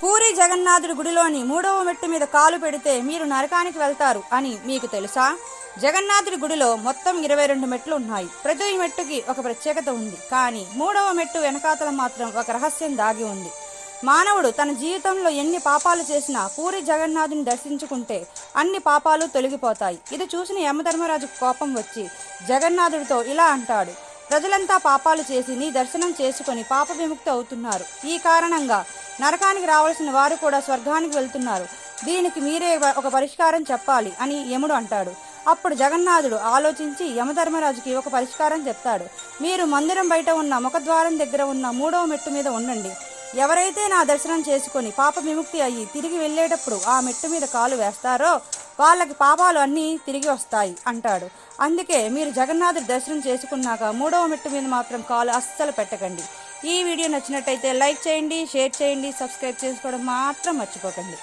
పూరి జగన్నాథుడి గుడిలోని మూడవ మెట్టు మీద కాలు పెడితే మీరు నరకానికి వెళ్తారు అని మీకు తెలుసా? జగన్నాథుడి గుడిలో మొత్తం ఇరవై రెండు మెట్లు ఉన్నాయి. ప్రతి మెట్టుకి ఒక ప్రత్యేకత ఉంది. కానీ మూడవ మెట్టు వెనకాతల మాత్రం ఒక రహస్యం దాగి ఉంది. మానవుడు తన జీవితంలో ఎన్ని పాపాలు చేసినా పూరి జగన్నాథుని దర్శించుకుంటే అన్ని పాపాలు తొలగిపోతాయి. ఇది చూసిన యమధర్మరాజు కోపం వచ్చి జగన్నాథుడితో ఇలా అంటాడు ప్రజలంతా పాపాలు చేసి నీ దర్శనం చేసుకొని పాప విముక్తి అవుతున్నారు. ఈ కారణంగా నరకానికి రావాల్సిన వారు కూడా స్వర్గానికి వెళ్తున్నారు. దీనికి మీరే ఒక పరిష్కారం చెప్పాలి అని యముడు అంటాడు. అప్పుడు జగన్నాథుడు ఆలోచించి యమధర్మరాజుకి ఒక పరిష్కారం చెప్తాడు. మీరు మందిరం బయట ఉన్న ముఖద్వారం దగ్గర ఉన్న మూడవ మెట్టు మీద ఉండండి. ఎవరైతే నా దర్శనం చేసుకొని పాప విముక్తి అయ్యి తిరిగి వెళ్ళేటప్పుడు ఆ మెట్టు మీద కాలు వేస్తారో వాళ్ళకి పాపాలు అన్నీ తిరిగి వస్తాయి అంటాడు. అందుకే మీరు జగన్నాథుడి దర్శనం చేసుకున్నాక మూడవ మెట్టు మీద మాత్రం కాలు అస్సలు పెట్టకండి. ఈ వీడియో నచ్చినట్టయితే లైక్ చేయండి షేర్ చేయండి సబ్స్క్రైబ్ చేసుకోవడం మాత్రం మర్చిపోకండి.